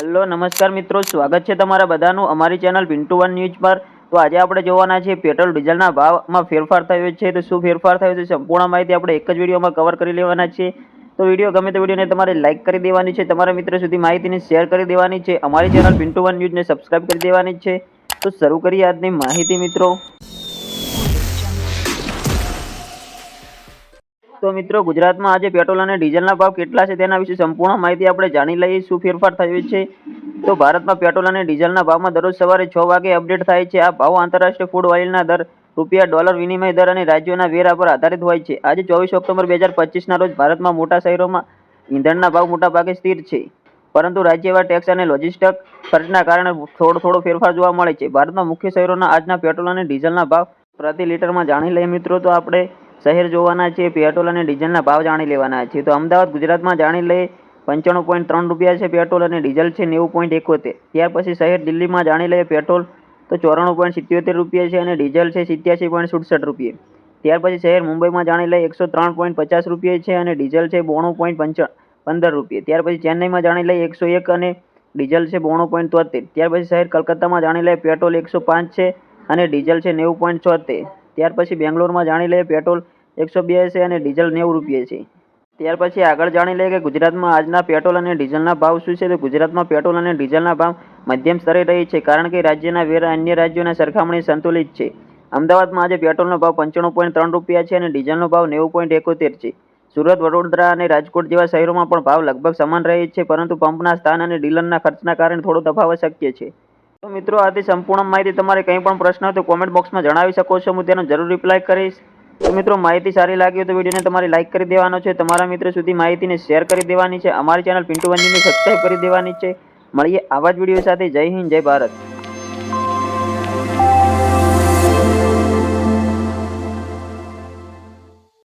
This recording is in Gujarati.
હેલો, નમસ્કાર મિત્રો, સ્વાગત છે તમારા બધાનું અમારી ચેનલ પિન્ટુ વન ન્યૂઝ પર. તો આજે આપણે જોવાના છે પેટ્રોલ ડીઝલના ભાવમાં ફેરફાર થયો છે. તો શું ફેરફાર થયો છે સંપૂર્ણ માહિતી આપણે એક જ વિડીયોમાં કવર કરી લેવાના છે તો વીડિયો ગમે તો વિડીયોને તમારે લાઇક કરી દેવાની છે, તમારા મિત્રો સુધી માહિતીને શેર કરી દેવાની છે. અમારી ચેનલ પિન્ટુ વન ન્યૂઝને સબસ્ક્રાઇબ કરી દેવાની છે. તો શરૂ કરીએ આજની માહિતી મિત્રો. તો મિત્રો, ગુજરાતમાં આજે પેટ્રોલ અને ડીઝલના ભાવ કેટલા છે તેના વિશે સંપૂર્ણ માહિતી આપણે જાણી લઈએ. શું ફેરફાર થયો છે? તો ભારતમાં પેટ્રોલ અને ડીઝલના ભાવમાં દરરોજ સવારે છ વાગે અપડેટ થાય છે. આ ભાવ આંતરરાષ્ટ્રીય ફૂડ ઓઇલના દર, રૂપિયા, ડોલર વિનિમય દર અને રાજ્યોના વેરા પર આધારિત હોય છે. આજે ચોવીસ ઓક્ટોબર બે હજાર પચીસના રોજ ભારતમાં મોટા શહેરોમાં ઈંધણના ભાવ મોટા ભાગે સ્થિર છે. પરંતુ રાજ્યવાર ટેક્સ અને લોજિસ્ટિક ખર્ચના કારણે થોડો થોડો ફેરફાર જોવા મળે છે. ભારતમાં મુખ્ય શહેરોના આજના પેટ્રોલ અને ડીઝલના ભાવ પ્રતિ લીટરમાં જાણી લઈએ મિત્રો, તો આપણે શહેર જોવાના છે. પેટ્રોલ અને ડીઝલના ભાવ જાણી લેવાના છે. તો અમદાવાદ, ગુજરાતમાં જાણી લઈએ, પંચાણું પોઈન્ટ ત્રણ રૂપિયા છે પેટ્રોલ અને ડીઝલ છે, નેવું પોઈન્ટ એકોતેર. ત્યાર પછી શહેર દિલ્હીમાં જાણી લઈએ પેટ્રોલ તો ચોરાણું પોઈન્ટ સિત્યોતેર રૂપિયા છે અને ડીઝલ છે, સિત્યાસી પોઈન્ટ સુડસઠ રૂપિયા. ત્યાર પછી શહેર મુંબઈમાં જાણી લઈએ, એકસો ત્રણ પોઈન્ટ પચાસ રૂપિયા છે અને ડીઝલ છે, બોણું પોઈન્ટ પંચ પંદર રૂપિયા. ત્યાર પછી ચેન્નઈમાં જાણી લઈએ, એકસો એક અને ડીઝલ છે, બોણું પોઈન્ટ તોતેર. ત્યાર પછી શહેર કલકત્તામાં જાણી લઈએ પેટ્રોલ એકસો પાંચ છે અને ડીઝલ છે, નેવું પોઈન્ટ છોતેર. ત્યાર પછી બેંગ્લોરમાં જાણી લઈએ પેટ્રોલ એકસો બ્યાસી અને ડીઝલ નેવું રૂપિયા છે. ત્યાર પછી આગળ જાણી લઈએ કે ગુજરાતમાં આજના પેટ્રોલ અને ડીઝલના ભાવ શું છે? તો ગુજરાતમાં પેટ્રોલ અને ડીઝલના ભાવ મધ્યમ સ્તરે રહી છે કારણ કે રાજ્યના વેરા અન્ય રાજ્યોના સરખામણી સંતુલિત છે. અમદાવાદમાં આજે પેટ્રોલનો ભાવ પંચાણું પોઈન્ટ ત્રણ રૂપિયા છે અને ડીઝલનો ભાવ નેવું પોઈન્ટ એકોતેર છે. સુરત, વડોદરા અને રાજકોટ જેવા શહેરોમાં પણ ભાવ લગભગ સમાન રહે છે, પરંતુ પંપના સ્થાન અને ડીલરના ખર્ચના કારણે થોડો તફાવત શક્ય છે. તો મિત્રો, આથી સંપૂર્ણ માહિતી તમારે કંઈ પણ પ્રશ્ન હોય તો કોમેન્ટ બોક્સમાં જણાવી શકો છો. હું તેનો જરૂર રિપ્લાય કરીશ. તો મિત્રો, માહિતી સારી લાગી હોય તો વિડીયોને તમારે લાઇક કરી દેવાનો છે. તમારા મિત્રો સુધી માહિતીને શેર કરી દેવાની છે. અમારી ચેનલ પિન્ટુ વનજીની સબસ્ક્રાઈબ કરી દેવાની છે. મળીએ આવા જ વીડિયો સાથે. જય હિન્દ, જય ભારત.